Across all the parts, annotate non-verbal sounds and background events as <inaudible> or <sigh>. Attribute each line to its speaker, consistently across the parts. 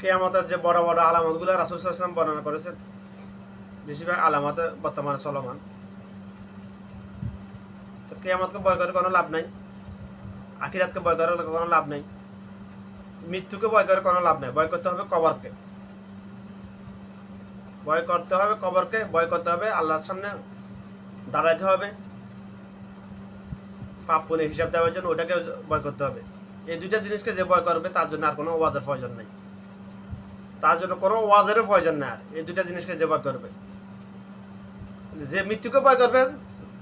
Speaker 1: কেয়ামতের যে বড় বড় আলামতগুলো রাসুল সাল্লাম বর্ণনা করেছেন, বেশিরভাগ আলামতে বর্তমানে চলমান। তো কেয়ামতকে ভয় করে কোনো লাভ নাই, আখিরাতকে ভয় করে কোনো লাভ নাই, মৃত্যুকে ভয় করে কোনো লাভ নাই। ভয় করতে হবে কবরকে। ভয় করতে হবে কবরকে ভয় করতে হবে আল্লাহর সামনে দাঁড়াইতে হবে। পাপ হিসাব দেওয়ার জন্য ওটাকে ভয় করতে হবে। এই দুইটা জিনিসকে যে ভয় করবে তার জন্য আর কোনো ওয়াজের প্রয়োজন নেই। তার জন্য কোনো ওয়াজেরও প্রয়োজন নেই আর। এই দুইটা জিনিসকে যে ভয় করবে। যে মৃত্যুকে ভয় করবে,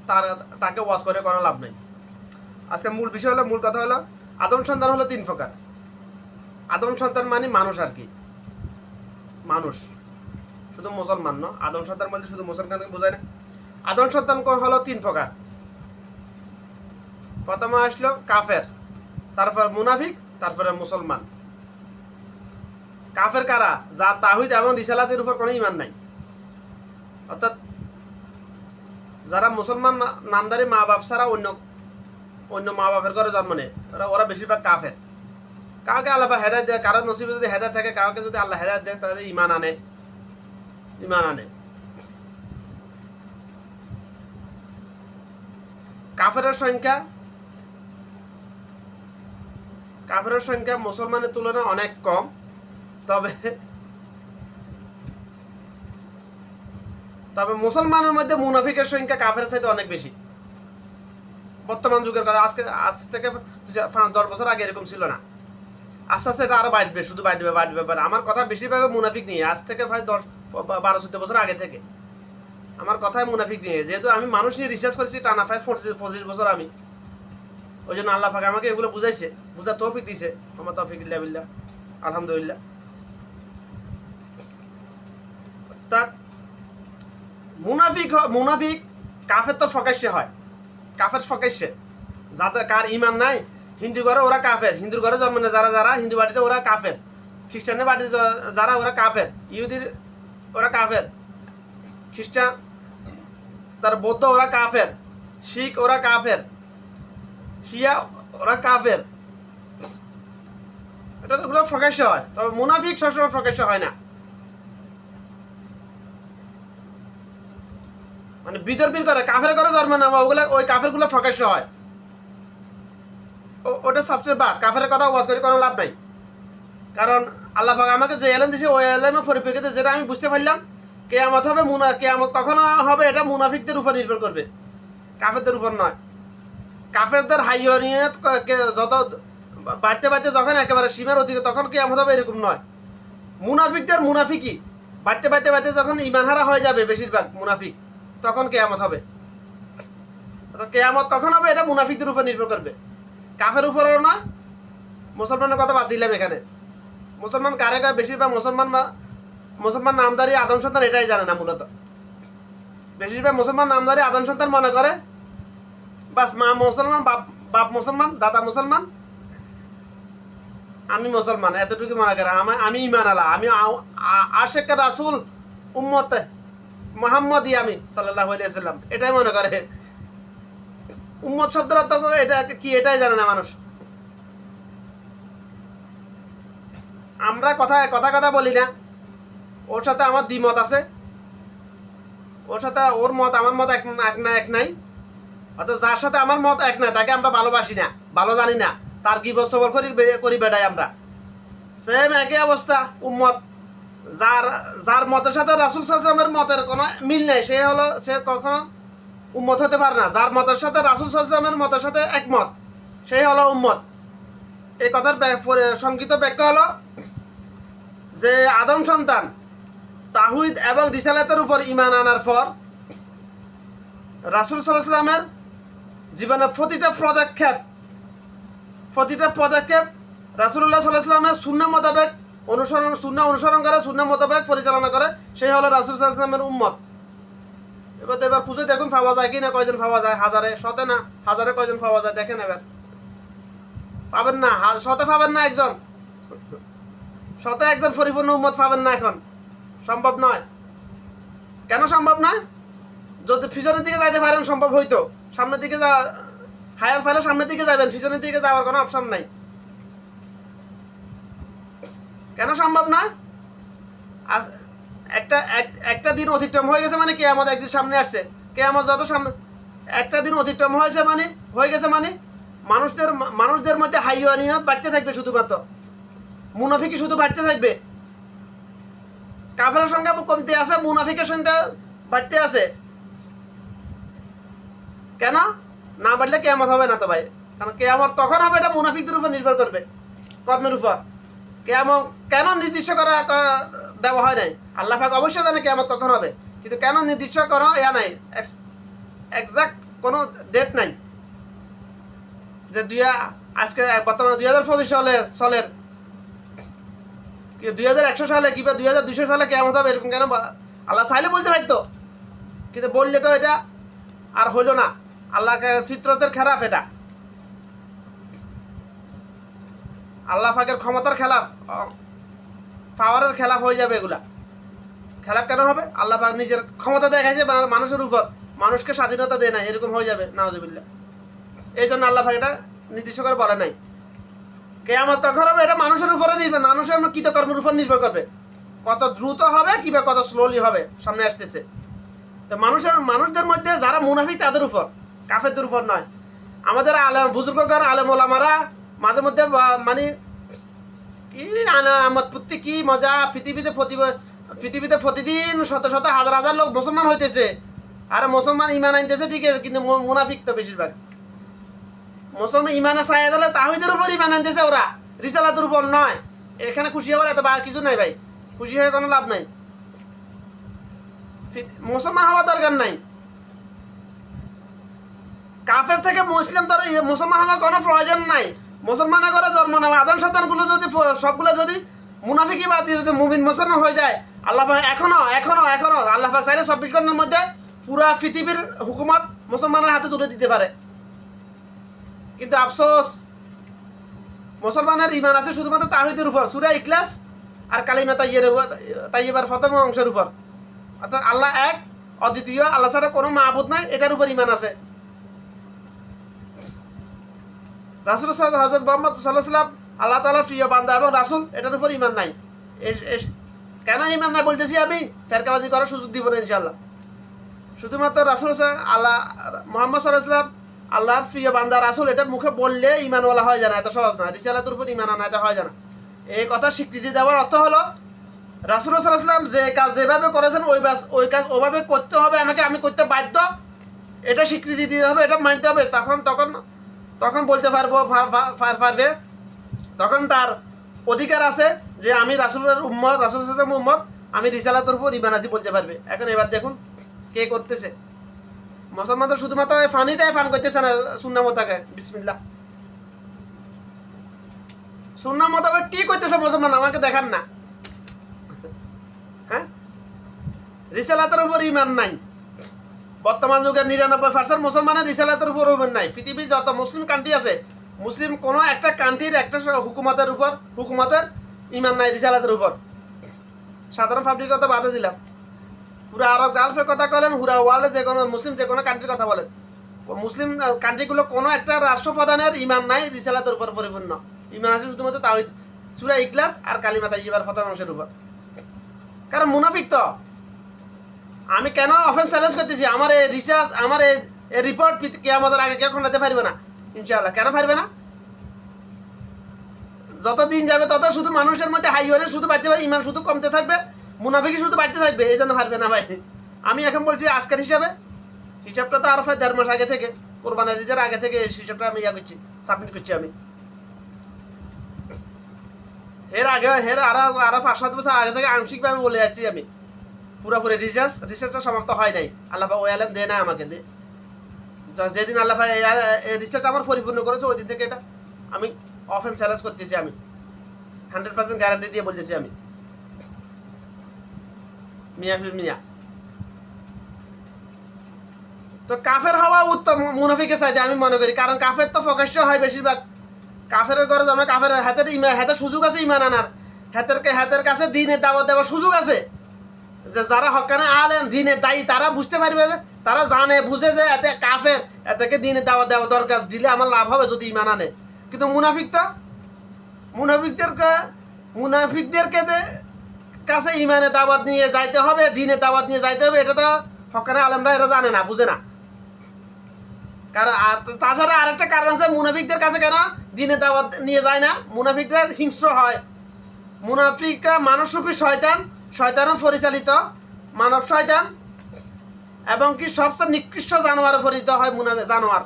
Speaker 1: তার, তাকে ওয়াজ করে কোনো লাভ নেই। আজকে মূল বিষয় হলো, মূল কথা হলো, আদম সন্তান হলো তিন প্রকার। আদম সন্তান মানে মানুষ আর কি। মানুষ। শুধু মুসলমান ন, আদম সন্তান বলতে শুধু মুসলমানকে বোঝায় না। আদম সন্তান হলো? তিন প্রকার। প্রথমে আসলো কাফের, তারপর মুনাফিক, তারপরে মুসলমান। কাফের কারা? যা তাহিদ এবং রিসালাতের উপর কোনো ইমান নাই। অর্থাৎ যারা মুসলমান নামদারি মা বাপ ছাড়া অন্য অন্য মা বাপের ঘরে জন্ম নেয় ওরা বেশিরভাগ কাফের। কাউকে আল্লাহ হেদায়ত দেয়, কারোর নসিবে যদি হেদায়ত থাকে, কাউকে যদি আল্লাহ হেদায়ত দেয়, তাহলে ইমান আনে। ইমান আনে। কাফেরের সংখ্যা কাফেরের সংখ্যা মুসলমানের তুলনায় অনেক কম। তবে তবে মুসলমানের মধ্যে মুনাফিকের সংখ্যা কাফের চাইতে অনেক বেশি। বর্তমান যুগের কথা, আজকে, আজ থেকে দশ বছর আগে এরকম ছিল না। আস্তে আস্তে এটা আরও বাড়বে, শুধু বাড়বে বাড়বে বাড়বে। আমার কথা বেশিরভাগ মুনাফিক নিয়ে, আজ থেকে দশ, বারো, চোদ্দ বছর আগে থেকে। আমার কথায় মুনাফিক নিয়ে, যেহেতু আমি মানুষ নিয়ে রিসার্চ করেছি, টানা প্রায় পঁচিশ বছর আমি। ওই জন্য আল্লাহ ফাঁকে আমাকে এগুলো বুঝাইছে বুঝা তৌফিক দিছে আমার তৌফিক আলহামদুলিল্লাহ। মুনাফিক মুনাফিক কাফের তো প্রকাশ্যে হয়। কাফের প্রকাশ্যে যাদের কার ইমান নাই, হিন্দু ঘরে ওরা কাফের। হিন্দুর ঘরে জন্ম নেয় যারা যারা, হিন্দু বাড়িতে ওরা কাফের। খ্রিস্টানের বাড়িতে যারা ওরা কাফের। ইহুদির ওরা কাফের। খ্রিস্টান, তার বৌদ্ধ ওরা কাফের। শিখ ওরা কাফের। শিয়া ওরা কাফের। এটা তো ওগুলো প্রকাশ্য হয়। তবে মুনাফিক সবসময় প্রকাশ্য হয় না। মানে বিতর্পিত করে, কাফের করে জন্ম নেওয়া ওগুলো ওই কাফেরগুলো প্রকাশ্য হয়। ওটা সবচেয়ে বাদ। কাফের কথা ওয়াজ করে কোনো লাভ নাই। কারণ আল্লাহ পাক আমাকে যে এলেম দিছে, ওই এলেমের পরিপ্রেক্ষিতে যেটা আমি বুঝতে পারলাম, কেয়ামত হবে, মুনা কেয়ামত কখন হবে, এটা মুনাফিকদের উপর নির্ভর করবে। কাফেরদের উপর নয়। কাফেরদের হাইয়নিয়ত ক- যত বাড়তে বাড়তে যখন একেবারে সীমার অধিকে তখন কেয়ামত হবে এরকম নয়। মুনাফিকদের মুনাফিকই। বাড়তে বাড়তে বাড়তে যখন ইমানহারা হয়ে যাবে বেশিরভাগ মুনাফিক। তখন কেয়ামত হবে। কেয়ামত কখন হবে, এটা মুনাফিকদের উপর নির্ভর করবে। কাফের উপরেও না, মুসলমানের কথা বাদ দিলাম এখানে। মুসলমান কারে কারে বেশিরভাগ মুসলমান বা মুসলমান নামদারি আদম সন্তান এটাই জানে না মূলত। বেশিরভাগ মুসলমান নামদারি আদম সন্তান মনে করে, বাস মা মুসলমান, বাপ বাপ মুসলমান, দাদা মুসলমান। আমি মুসলমান। এতটুকু মনে করে। আমি ইমান আলা আমি আ- আ- আশেক রাসুল উম্মতে মোহাম্মদই আমি সাল্লাহ সাল্লাম এটাই মনে করে। উম্মত শব্দের অর্থ এটা কি, এটাই জানে না মানুষ। আমরা কথা কথা কথা বলি না। ওর সাথে আমার দ্বিমত আছে। ওর সাথে ওর মত, আমার মত এক না, এক নাই। অর্থাৎ যার সাথে আমার মত এক না, তাকে আমরা ভালোবাসি না, ভালো জানি না। তার কি বছর করি করি বেড়াই আমরা। সেম একই অবস্থা, উম্মত। যার যার মতের সাথে রাসুল সাল্লামের মতের কোনো মিল নেই, সে হলো, সে কখনো উম্মত হতে পারে না। যার মতের সাথে রাসুল সাল্লামের মতের সাথে একমত সেই হলো উম্মত। এই কথার সংক্ষিপ্ত ব্যাখ্যা হলো যে, আদম সন্তান তাহুদ এবং রিসালাতের উপর ইমান আনার পর রাসুল সাল্লামের জীবনের প্রতিটা পদক্ষেপ প্রতিটা পদক্ষেপ রাসুল্লাহ সাল্লাহামের শূন্য মোতাবেক অনুসরণ শূন্য অনুসরণ করে শূন্য মোতাবেক পরিচালনা করে, সেই হলো রাসুল সাল্লাহামের উম্মত। এবার এবার খুঁজে দেখুন পাওয়া যায় কি না, কয়জন পাওয়া যায়? হাজারে, শতে না? হাজারে কয়জন পাওয়া যায়? দেখেন এবার পাবেন না? শতে পাবেন না একজন? শতে একজন পরিপূর্ণ উম্মত পাবেন না এখন। সম্ভব নয়। কেন সম্ভব নয়? যদি পিছনের দিকে যাইতে পারেন, সম্ভব হইতো। সামনের দিকে যা হায়ার ফাইলে সামনের দিকে যাবেন পিছনের দিকে যাওয়ার কোনো অপশন নাই। কেন সম্ভব নয় একটা একটা দিন অতিক্রম হয়ে গেছে মানে কে আমাদের একদিন সামনে আসছে। কে আমার যত সামনে একটা দিন অতিক্রম হয়েছে মানে হয়ে গেছে মানে মানুষদের মানুষদের মধ্যে হাইওয়ানিয়ত বাড়তে থাকবে শুধুমাত্র। মুনাফিকি শুধু বাড়তে থাকবে। কাফের সংখ্যা কমতে আছে, মুনাফিকের সংখ্যা বাড়তে আছে। কেন? না বাড়লে কেয়ামত হবে না তো ভাই। কারণ কেয়ামত তখন হবে এটা মুনাফিকদের উপর নির্ভর করবে। কর্মের উপর। কেয়ামত কেন নির্দিষ্ট করা দেওয়া হয় নাই? আল্লাহ পাক অবশ্যই জানে কেয়ামত কখন হবে। কিন্তু কেন নির্দিষ্ট করা ইয়া নাই? এক্সাক্ট কোনো ডেট নাই। যে দুই আজকে বর্তমানে দুই হাজার পঁচিশ সালে সালের দুই হাজার একশো সালে কিংবা দুই হাজার দুশো সালে কেমন হবে এরকম কেন আল্লাহ চাইলে বলতে পারতো। কিন্তু বললে তো এটা আর হইল না। আল্লাহকে ফিতরতের খেলাফ এটা। আল্লাহ ফাকের ক্ষমতার খেলাফ পাওয়ারের খেলাফ হয়ে যাবে এগুলা। খেলাফ কেন হবে? আল্লাহ পাক নিজের ক্ষমতা দেখাইছে মানুষের উপর। মানুষকে স্বাধীনতা দেয় না এরকম হয়ে যাবে নাওজবিল্লা এই জন্য আল্লাহ পাক এটা নির্দিষ্ট করে বলে নাই। কেয়ামত তখন হবে, এটা মানুষের উপরে নির্ভর, মানুষের কৃতকর্মের উপর নির্ভর করবে। কত দ্রুত হবে কিংবা কত স্লোলি হবে, সামনে আসতেছে। তো মানুষের, মানুষদের মধ্যে যারা মুনাফি তাদের উপর। কাফেরদের উপর নয়। আমাদের আলম বুজুর্গকার আলম ওলামারা মাঝে মধ্যে মানে কি আনা, আমদ পুত্তি, কি মজা, পৃথিবীতে প্রতি- পৃথিবীতে প্রতিদিন শত শত হাজার হাজার লোক মুসলমান হইতেছে। আর মুসলমান ইমান আনতেছে, ঠিক আছে, কিন্তু মুনাফিক তো বেশিরভাগ। মুসলমান ইমানে চাই দিলে তাহিদের উপর ইমান আনতেছে ওরা। রিসালাতের উপর নয়। এখানে খুশি হবার এত কিছু নাই ভাই। খুশি হয়ে কোনো লাভ নাই। মুসলমান হওয়ার দরকার নাই। কাফের থেকে মুসলিম তার মুসলমান হওয়ার কোনো প্রয়োজন নাই। মুসলমানের ঘরে জন্ম নেওয়া, আদম সন্তানগুলো যদি সবগুলো যদি মুনাফিকি বাদ দিয়ে যদি মুমিন মুসলমান হয়ে যায়, আল্লাহ এখনও এখনও এখনও আল্লাহ চাইলে চব্বিশ ঘণ্টার মধ্যে পুরা পৃথিবীর হুকুমত মুসলমানের হাতে তুলে দিতে পারে। কিন্তু আফসোস, মুসলমানের ইমান আছে শুধুমাত্র তাহিদের উপর, সুরা ইকলাস আর কালিমা তাইয়ের তাইয়েবার ফতম অংশের উপর। অর্থাৎ আল্লাহ এক, অদ্বিতীয়, আল্লাহ ছাড়া কোনো মাহবুদ নাই, এটার উপর ইমান আছে। রাসুল হজরত মোহাম্মদ সাল্লাহ আল্লাহ তালার প্রিয় বান্দা এবং রাসুল, এটার উপর ইমান নাই। কেন ইমান নাই বলতেছি আমি? ফেরকাবাজি করার সুযোগ দিব না ইনশাল্লাহ শুধুমাত্র রাসুল আল্লাহ, মোহাম্মদ সাল্লাহ সাল্লাম আল্লাহর প্রিয় বান্দা রাসুল, এটা মুখে বললে ইমানওয়ালা হয় জানা এত সহজ না। রিসালাতের উপর ইমান আনা, এটা হয় জানা এই কথা স্বীকৃতি দেওয়ার অর্থ হলো, রাসুল সাল্লাম যে কাজ যেভাবে করেছেন, ওই ওই কাজ ওভাবে করতে হবে, আমাকে আমি করতে বাধ্য। এটা স্বীকৃতি দিতে হবে, এটা মানতে হবে। তখন তখন তখন বলতে পারব ফা- ফা- ফা- পারবে তখন তার অধিকার আছে যে আমি রাসুলের উম্মত, রাসুল উম্মত, আমি রিসালাতের উপর আছি বলতে পারবে। এখন এবার দেখুন কে করতেছে। মুসলমান তো শুধুমাত্র ওই ফানিটাই ফান করতেছে না সুন্না মোতাকে বিসমিল্লা সুন্না মোতাবেক কি করতেছে মুসলমান? আমাকে দেখান না। হ্যাঁ? রিসালাতের উপর ইমান নাই। বর্তমান যুগে নিরানব্বই পার্সেন্ট মুসলমানের রিসালাতের উপর ইমান নাই। পৃথিবীর যত মুসলিম কান্ট্রি আছে, মুসলিম কোনো একটা কান্ট্রির একটা হুকুমতের উপর হুকুমতের ইমান নাই রিসালাতের উপর। সাধারণ পাবলিক কথা বাদে দিলাম। পুরা আরব গালফের কথা বলেন হুরা ওয়ার্ল্ডে যে কোনো মুসলিম যে কোনো কান্ট্রির কথা বলেন। মুসলিম কান্ট্রিগুলো কোনো একটা রাষ্ট্রপ্রধানের ইমান নাই রিসালাতের উপর পরিপূর্ণ। ইমান আছে শুধুমাত্র তাহিদ সুরা ইকলাস আর কালিমাতা ইবার ফতা মাংসের উপর। কারণ মুনাফিক তো। আমি কেন অফেন্স চ্যালেঞ্জ করতেছি? আমার এই রিসার্চ আমার এই রিপোর্ট কে আমাদের আগে কেউ খন্ডাতে পারবে না? ইনশাআল্লাহ। কেন পারবে না? যত দিন যাবে, তত শুধু মানুষের মধ্যে হাই হলে শুধু বাড়তে পারে ইমান শুধু কমতে থাকবে মুনাফিকি শুধু বাড়তে থাকবে এই জন্য পারবে না ভাই। আমি এখন বলছি আজকের হিসাবে, হিসাবটা তো আরও প্রায় দেড় মাস আগে থেকে, কোরবানের ঈদের আগে থেকে হিসাবটা আমি ইয়া করছি সাবমিট করছি আমি। এর আগে, এর আরও আরও পাঁচ সাত বছর আগে থেকে আংশিকভাবে বলে যাচ্ছি আমি। পুরোপুরি রিসার্চ রিসার্চটা সমাপ্ত হয় নাই। আল্লাহ ওই আলেম দেয় না আমাকে দে। যেদিন আল্লাহ রিসার্চ আমার পরিপূর্ণ করেছে, ওই দিন থেকে এটা আমি অফেন চ্যালেঞ্জ করতেছি আমি। হান্ড্রেড পার্সেন্ট গ্যারান্টি দিয়ে বলতেছি আমি। মিয়া ফির মিয়া। তো কাফের হওয়া উত্তম, মুনাফিকের চাইতে আমি মনে করি, কারণ কাফের তো প্রকাশ্য হয় বেশিরভাগ। কাফের ঘরে জমে কাফের, হাতের হাতের সুযোগ আছে ইমান আনার। হাতের হাতের কাছে দিনের দাওয়াত দেওয়ার সুযোগ আছে। যে যারা হকানে আলেম, দিনে দায়ী, তারা বুঝতে পারবে যে, তারা জানে, বুঝে যে এতে কাফের, এতেকে দিনে দাওয়াত দেওয়া দরকার, দিলে আমার লাভ হবে যদি ইমান আনে। কিন্তু মুনাফিক তো? মুনাফিকদেরকে মুনাফিকদেরকে কাছে ইমানে দাওয়াত নিয়ে যাইতে হবে, দিনে দাওয়াত নিয়ে যাইতে হবে, এটা তো হকানে আলেমরা এটা জানে না, বুঝে না। কারণ তাছাড়া আরেকটা কারণ আছে, মুনাফিকদের কাছে কেন দিনে দাওয়াত নিয়ে যায় না? মুনাফিকরা হিংস্র হয়। মুনাফিকরা মানসরূপী শয়তান শয়তানও পরিচালিত, মানব শয়তান, এবং কি সবচেয়ে নিকৃষ্ট জানোয়ারে পরিচিত হয় মুনাফে, জানোয়ার।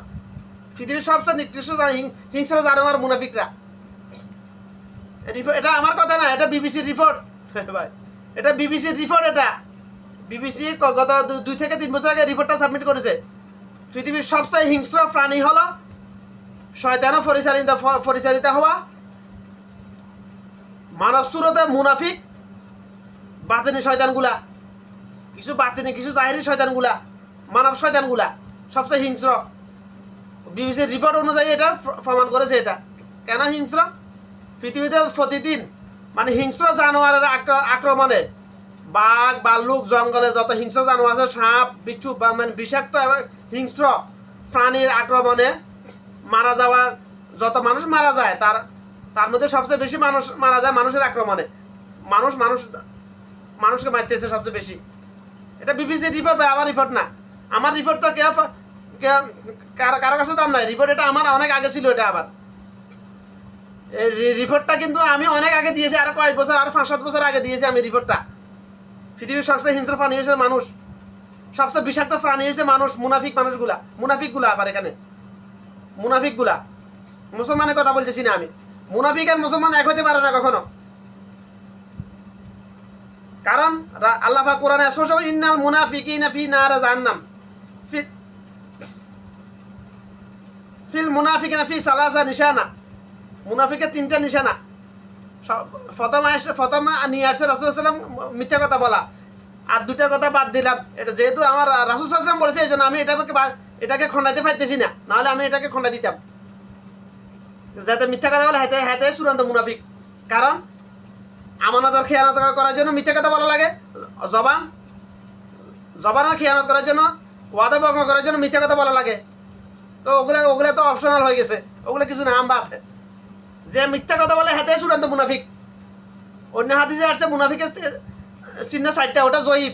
Speaker 1: পৃথিবীর সবচেয়ে নিকৃষ্ট হিংস্র জানোয়ার মুনাফিকরা। এটা আমার কথা না, এটা বিবিসির রিপোর্ট <laughs> এটা বিবিসির রিপোর্ট এটা। বিবিসি গত দুই থেকে তিন বছর আগে রিপোর্টটা সাবমিট করেছে। পৃথিবীর সবচেয়ে হিংস্র প্রাণী হলো শয়তানও পরিচালিত পরিচালিত হওয়া। মানব সুরতে মুনাফিক বাতিনি শয়তানগুলা। কিছু বাতিনি, কিছু জাহিরি শয়তানগুলা, মানব শয়তানগুলা, সবচেয়ে হিংস্র। বিবিসির রিপোর্ট অনুযায়ী এটা প্রমাণ করেছে এটা। কেন হিংস্র? পৃথিবীতে প্রতিদিন মানে হিংস্র জানোয়ারের আক্র- আক্রমণে বাঘ ভাল্লুক জঙ্গলে যত হিংস্র জানোয়ার আছে, সাপ, বিচ্ছু মানে বিষাক্ত এবং হিংস্র প্রাণীর আক্রমণে মারা যাওয়ার যত মানুষ মারা যায়, তার তার মধ্যে সবচেয়ে বেশি মানুষ মারা যায় মানুষের আক্রমণে। মানুষ মানুষ মানুষকে মারতেছে সবচেয়ে বেশি। এটা বিবিসি রিপোর্ট ভাই, আমার রিপোর্ট না। আমার রিপোর্ট তো কেউ কারও কাছে দাম নাই। রিপোর্ট এটা আমার অনেক আগে ছিল এটা আবার। এই রিপোর্টটা কিন্তু আমি অনেক আগে দিয়েছি, আরও কয়েক বছর, আর পাঁচ সাত বছর আগে দিয়েছি আমি রিপোর্টটা পৃথিবীর সবচেয়ে হিংস্র প্রাণী হয়েছে মানুষ। সবচেয়ে বিষাক্ত প্রাণী হয়েছে মানুষ, মুনাফিক মানুষগুলা। মুনাফিকগুলা আবার এখানে। মুনাফিকগুলা। মুসলমানের কথা বলতেছি না আমি। মুনাফিক আর মুসলমান এক হতে পারে না কখনো কারণ রা- আল্লাহ কোরআনে স্পষ্ট ইন্নাল মুনাফিকিনা ফি নার জাহান্নাম। ফিল মুনাফিকিনা ফি সালাসা নিশানা। মুনাফিকের তিনটা নিশানা। আসে প্রথম নিয়ে আসছে রাসুলাম মিথ্যা কথা বলা। আর দুটার কথা বাদ দিলাম। এটা যেহেতু আমার রাসুল সাল্লাম বলেছে এই জন্য আমি এটাকে এটাকে খণ্ডাইতে পারতেছি না। নাহলে আমি এটাকে খণ্ডা দিতাম। যাতে মিথ্যা কথা বলে, হাতে হাতে চূড়ান্ত মুনাফিক। কারণ আমানতের খেয়ানত করার জন্য মিথ্যা কথা বলা লাগে। জবান? জবানের খেয়ানত করার জন্য, ওয়াদা ভঙ্গ করার জন্য মিথ্যা কথা বলা লাগে। তো ওগুলা ওগুলা তো অপশনাল হয়ে গেছে। ওগুলো কিছু না আম বাদ। যে মিথ্যা কথা বলে হাতে চূড়ান্ত মুনাফিক। অন্য হাদিসে আসছে, মুনাফিকের চিহ্ন চারটা, ওটা জয়ীফ।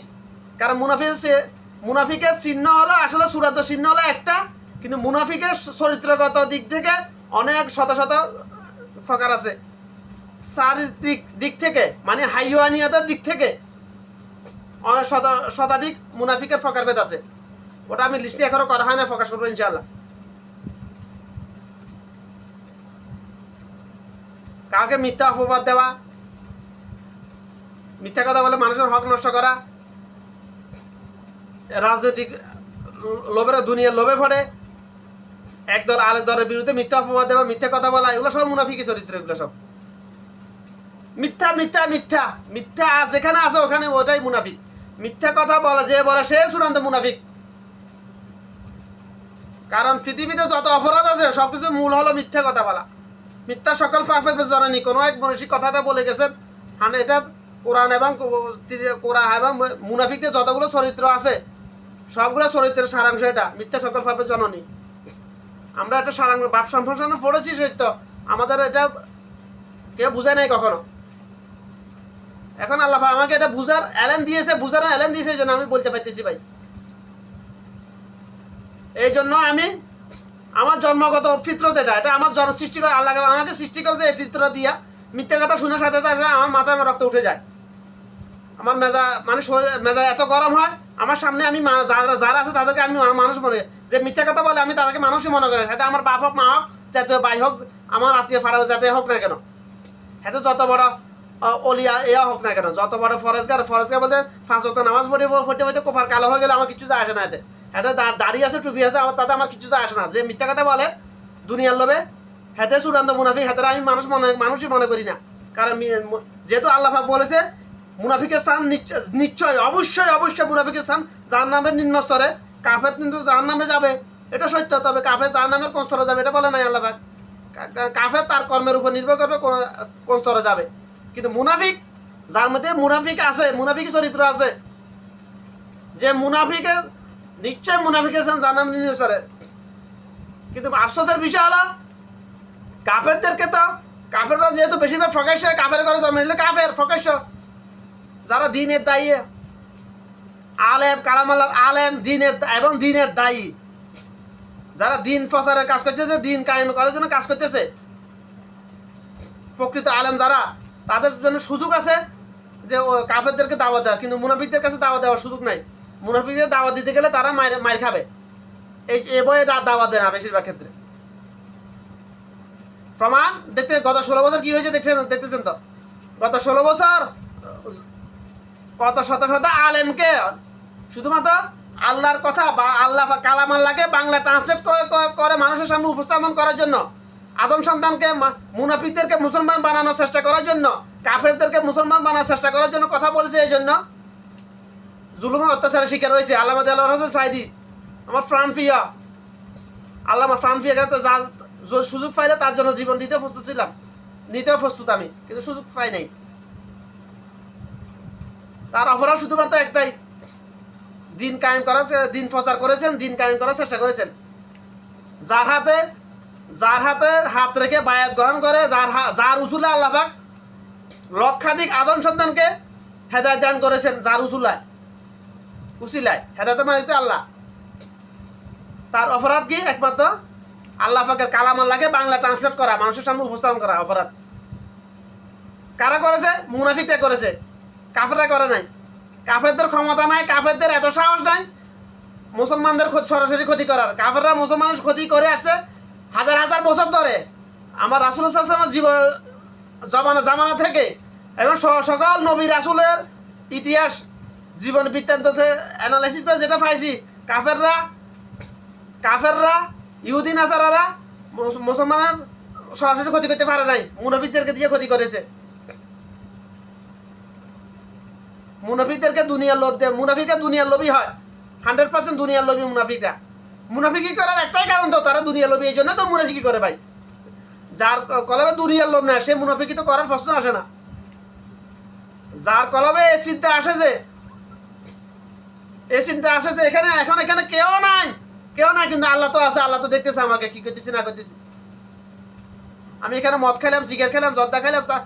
Speaker 1: কারণ মুনাফিকের সে- মুনাফিকের চিহ্ন হলো, আসলে চূড়ান্ত চিহ্ন হলো একটা। কিন্তু মুনাফিকের চরিত্রগত দিক থেকে অনেক শত শত প্রকার আছে। চারিত্রিক দিক থেকে মানে হাইওয়ানিয়তের দিক থেকে অনেক শতাধিক মুনাফিকের প্রকারভেদ আছে। ওটা আমি লিস্টে এখনও করা হয় না, প্রকাশ করব ইনশাল্লাহ কাউকে মিথ্যা অপবাদ দেওয়া, মিথ্যা কথা বলে মানুষের হক নষ্ট করা, রাজনৈতিক লোভের দুনিয়ার লোভে পড়ে একদল আরেক দলের বিরুদ্ধে মিথ্যা অপবাদ দেওয়া, মিথ্যা কথা বলা, এগুলো সব মুনাফিকি চরিত্র, এগুলো সব। মিথ্যা মিথ্যা মিথ্যা মিথ্যা যেখানে আছে ওখানে ওটাই মুনাফিক। মিথ্যা কথা বলে, যে বলে সে চূড়ান্ত মুনাফিক। কারণ পৃথিবীতে যত অপরাধ আছে সবকিছু মূল হলো মিথ্যা কথা বলা। মিথ্যা সকল পাপে জননী, কোনো এক মনীষী কথাটা বলে গেছেন, হান, এটা কোরআন এবং কোরআন এবং মুনাফিকদের যতগুলো চরিত্র আছে, সবগুলো চরিত্রের সারাংশ এটা, মিথ্যা সকল পাপের জননী। আমরা একটা সারাংশ, বাপ সম্প্রসারণ পড়েছি সত্য আমাদের এটা কেউ বুঝায় নাই কখনো। এখন আল্লাহ পাক আমাকে এটা বুঝার অ্যালেন দিয়েছে, বুঝার অ্যালেন দিয়েছে এই জন্য আমি বলতে পারতেছি ভাই। এই জন্য আমি আমার জন্মগত ফিতরত এটা এটা আমার জন্ম সৃষ্টি করে আল্লাহ আমাকে সৃষ্টি করেছে এই ফিতরত দিয়া মিথ্যা কথা শোনার সাথে সাথে আমার মাথায় আমার রক্ত উঠে যায়। আমার মেজা মানে মেজা এত গরম হয়, আমার সামনে আমি যারা যারা আছে তাদেরকে আমি মানুষ মনে করি। যে মিথ্যা কথা বলে আমি তাদেরকে মানুষই মনে করি সাথে আমার বাপ হোক, মা হোক, যাতে ভাই হোক, আমার আত্মীয় ফাড়া যাতে হোক না কেন। এত যত বড় অলিয়া, এয়া হোক না কেন, যত বড় ফরেজগার ফরেজগার বলতে পাঁচ ওয়াক্ত নামাজ পড়ে পড়তে পড়তে কোপার কালো হয়ে গেলে আমার কিছু যায় আসে না এতে এতে দা- দাড়ি আছে, টুপি আছে আমার তাতে আমার কিছু যায় আসে না। যে মিথ্যা কথা বলে দুনিয়ার লোভে হাতে চূড়ান্ত মুনাফিক হাতে আমি মানুষ মনে মানুষই মনে করি না। কারণ যেহেতু আল্লাহ বলেছে, মুনাফিকের স্থান নিশ্চয়, অবশ্যই অবশ্যই মুনাফিকের স্থান যার নামে নিম্ন স্তরে কাফের কিন্তু যার নামে যাবে। এটা সত্য, তবে কাফের যার নামের কোন স্তরে যাবে, এটা বলে নাই আল্লাহ কাফের তার কর্মের উপর নির্ভর করবে কোন স্তরে যাবে। কিন্তু মুনাফিক, যার মধ্যে মুনাফিক আছে, মুনাফিক চরিত্র আছে। যে মুনাফিকের নিশ্চয় মুনাফিকের স্থান যার কিন্তু আফসোসের বিষয় হলো কাফেরদেরকে তো, কাফেররা যেহেতু বেশিরভাগ প্রকাশ্য কাফের করে জন্ম নিলে কাফের প্রকাশ্য যারা দিনের দায়ী, আলেম, কালামাল্লার আলেম, দিনের এবং দিনের দায়ী। যারা দিন ফসারের কাজ করতেছে দিন কায়েম করার জন্য কাজ করতেছে। প্রকৃত আলেম যারা তাদের জন্য সুযোগ আছে যে কাফেরদেরকে দাওয়া দেওয়া কিন্তু মুনাফিকদের কাছে দাওয়া দেওয়ার সুযোগ নাই। মুনাফিকদের দাওয়া দিতে গেলে তারা মায়ের মায়ের খাবে। এই, এ বইয়ে দাওয়া দেয় না বেশিরভাগ ক্ষেত্রে। প্রমাণ? দেখতে, গত ষোলো বছর কি হয়েছে দেখছেন, দেখতেছেন তো? গত ষোলো বছর, কত শত শত আলেমকে শুধুমাত্র আল্লাহর কথা বা আল্লাহ কালাম আল্লাহকে বাংলা ট্রান্সলেট করে মানুষের সামনে উপস্থাপন করার জন্য আদম সন্তানকে মুনাফিকদেরকে মুসলমান বানানোর চেষ্টা করার জন্য, কাফেরদেরকে মুসলমান বানানোর চেষ্টা করার জন্য কথা বলেছে এই জন্য। জুলুম অত্যাচারের শিকার হয়েছে। আল্লাহ আল্লাহ হোসেন সাইদি, আমার ফ্রান ফিয়া আল্লাহ আমার ফ্রান তো যা সুযোগ পাইলে তার জন্য জীবন দিতে প্রস্তুত ছিলাম। নিতেও প্রস্তুত আমি, কিন্তু সুযোগ পাই নাই। তার অপরাধ শুধুমাত্র একটাই। দিন কায়েম করার দিন প্রচার করেছেন, দিন কায়েম করার চেষ্টা করেছেন। যার হাতে যার হাতে হাত রেখে বায়াত গ্রহণ করে, যার যার উসুলে আল্লাহাক লক্ষাধিক আদম সন্তানকে হেদায়ত দান করেছেন, যার উসুলায়। উসিলায়। হেদায়ত মানিত আল্লাহ। তার অপরাধ কি? একমাত্র আল্লাহ পাকের কালাম আল্লাহকে বাংলা ট্রান্সলেট করা, মানুষের সামনে উপস্থাপন করা অপরাধ। কারা করেছে? মুনাফিকটা করেছে। কাফেররা করে নাই। কাফেরদের ক্ষমতা নাই, কাফেরদের এত সাহস নাই, মুসলমানদের সরাসরি ক্ষতি করার। কাফেররা মুসলমানের ক্ষতি করে আসছে হাজার হাজার বছর ধরে আমার রাসুল সাল্লামের জীবন, জমানা, জামানা থেকে এবং সকল নবী রাসুলের ইতিহাস, জীবন বৃত্তান্ত অ্যানালাইসিস করে যেটা পাইছি, কাফেররা কাফেররা ইহুদিন আসারারা মুস- মুসলমানের সরাসরি ক্ষতি করতে পারে নাই, মুনাফিকদেরকে দিয়ে ক্ষতি করেছে। মুনাফিকদেরকে দুনিয়ার লোভ দেয়, মুনাফিকরা দুনিয়ার লোভই হয় হান্ড্রেড পার্সেন্ট দুনিয়ার লোভী মুনাফিকরা। মুনাফিকি করার একটাই কারণ তো, তারা দুনিয়ার লোভী এই জন্য তো মুনাফিকি করে ভাই। যার কলবে দুনিয়ার লোভ না সে মুনাফিকি তো করার প্রশ্ন আসে না। যার কলবে এই চিন্তা আসে যে এই চিন্তা আসে যে এখানে, এখন এখানে কেউ নাই কেউ নাই, কিন্তু আল্লাহ তো আছে, আল্লাহ তো দেখতেছে আমাকে, কি করতেছি, না করতেছি। আমি এখানে মদ খেলাম সিগারেট খেলাম, জর্দা খেলাম, তা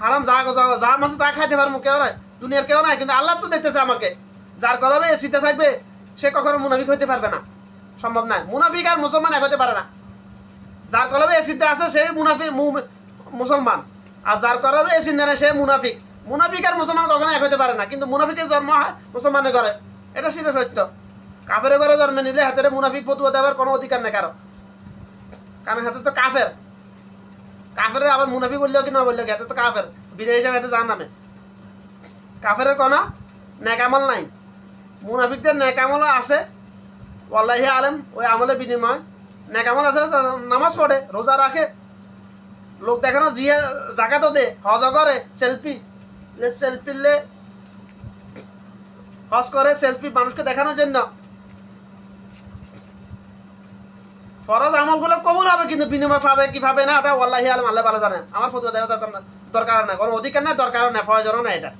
Speaker 1: হারাম, যা যা- মাঝে তা খাইতে পারব, কেউ নাই, দুনিয়ার কেউ নাই, কিন্তু আল্লাহ তো দেখতেছে আমাকে। যার কলবে এ চিন্তা থাকবে, সে কখনো মুনাফিক হইতে পারবে না। সম্ভব নয় মুনাফিক আর মুসলমান এক হতে পারে না। যার কলবে এসিতে আছে সে মুনাফিক মু- মুসলমান। আর যার কলবে এসিতে নেই, সে মুনাফিক। মুনাফিক আর মুসলমান কখনো এক হতে পারে না। কিন্তু মুনাফিকের জন্ম হয় মুসলমানের ঘরে। এটা ছিল সত্য। কাফের ঘরে জন্ম নিলে হাতের মুনাফিক ফতুয়া দেওয়ার কোনো অধিকার নেই কারও। কারণ হাতে তো কাফের। কাফের আবার মুনাফি বললেও কি না বললেও কি? হাতে তো কাফের। বিনয় হিসাবে হাতে যার নামে কাফেরের কোনো ন্যাকামল নাই। মুনাফিকদের ন্যাকামলও আছে ওয়াল্লাহি আলেম, ওই আমলের বিনিময়। ন্যাকামল আছে নামাজ পড়ে, রোজা রাখে। লোক দেখানো জিয়া, জাকাতও দে হজ করে, সেলফি সেলফি লে। হজ করে, সেলফি মানুষকে দেখানোর জন্য। ফরজ আমলগুলো কবুল হবে, কিন্তু বিনিময় পাবে, কি পাবে না, ওটা ওয়াল্লাহি আলম, আল্লাহ ভালো জানে। আমার ফতুয়া দেওয়া দরকার না দরকার নাই কোনো অধিকার নাই, দরকারও নাই ফয়জনও নাই এটা।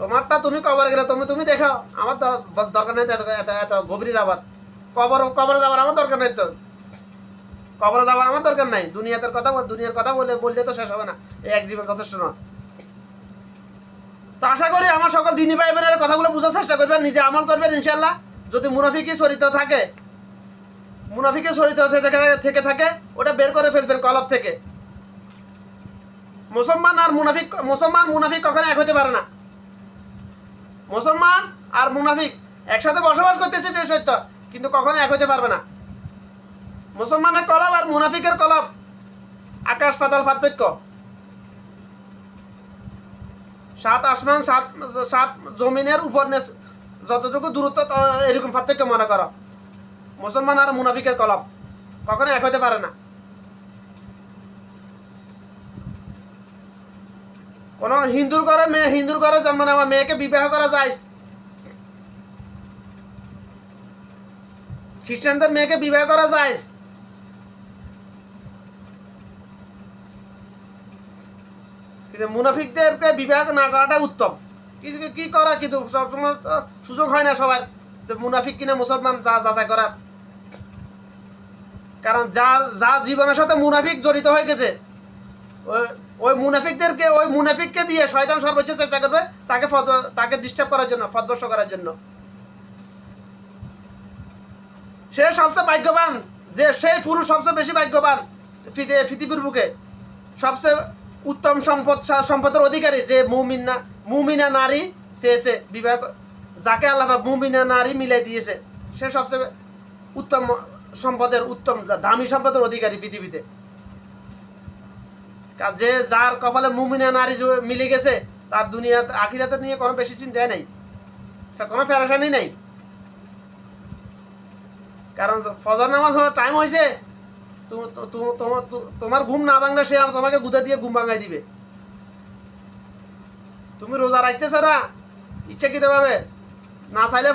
Speaker 1: তোমারটা তুমি কবর গেলে, তুমি তুমি দেখো আমার ব- দরকার নেই তো এত এত এত গভীরে যাবার। কবর কবরে যাবার আমার দরকার নেই তো। কবরে যাবার আমার দরকার নাই। দুনিয়াতে কথা বল দুনিয়ার কথা বলে বললে তো শেষ হবে না। এই এক জীবন যথেষ্ট নয়। তো আশা করি আমার সকল দিনী ভাই বোনের কথাগুলো বোঝার চেষ্টা করবেন নিজে আমল করবেন ইনশাল্লাহ যদি মুনাফিকই চরিত্র থাকে মুনাফিকের চরিত্র থেকে থেকে থাকে, ওটা বের করে ফেলবেন কলব থেকে। মুসলমান আর মুনাফিক মুসলমান মুনাফিক কখনো এক হতে পারে না। মুসলমান আর মুনাফিক একসাথে বসবাস করতেছে এটাই সত্য, কিন্তু কখনো এক হইতে পারবে না। মুসলমানের কলব আর মুনাফিকের কলব আকাশ পাতাল পার্থক্য। সাত আসমান, সাত সাত জমিনের উপর যতটুকু দূরত্ব এরকম পার্থক্য মনে করো। মুসলমান আর মুনাফিকের কলব কখনো এক হতে পারে না। কোন হিন্দুর ঘরে মেয়ে হিন্দুর ঘরে জন্ম নেওয়া মেয়েকে বিবাহ করা যায়। খ্রিস্টানদের মেয়েকে বিবাহ করা যায়। কিন্তু মুনাফিকদেরকে বিবাহ না করাটা উত্তম। কিছু কি করা কিন্তু সবসময় তো সুযোগ হয় না সবার মুনাফিক কিনা মুসলমান যা যাচাই করার। কারণ যার যা জীবনের সাথে মুনাফিক জড়িত হয়ে গেছে ওই- মুনাফিকদেরকে, ওই মুনাফিককে দিয়ে শয়তান সর্বোচ্চ চেষ্টা করবে তাকে তাকে ডিস্টার্ব করার জন্য ফতবর্ষ করার জন্য। সে সবচেয়ে ভাগ্যবান, যে সেই পুরুষ সবচেয়ে বেশি ভাগ্যবান পৃথিবীর বুকে সবচেয়ে উত্তম সম্পদ, সম্পদের অধিকারী, যে মুমিনা মুমিনা নারী পেয়েছে বিবাহ যাকে আল্লাহ মুমিনা নারী মিলে দিয়েছে। সে সবচেয়ে উত্তম সম্পদের, উত্তম, দামি সম্পদের অধিকারী পৃথিবীতে। যে যার কপালে মুমিনা নারী মিলে গেছে, তার দুনিয়া আখিরাতে নিয়ে কোনো বেশি চিন্তাই নাই। কোনো ফেরাসানি নাই। কারণ ফজর নামাজ টাইম হয়েছে তোমার ঘুম না ভাঙলে সে তোমাকে গুদা দিয়ে ঘুম ভাঙাই দিবে। তুমি রোজা রাখতেছ না, ইচ্ছাকৃতভাবে, না চাইলে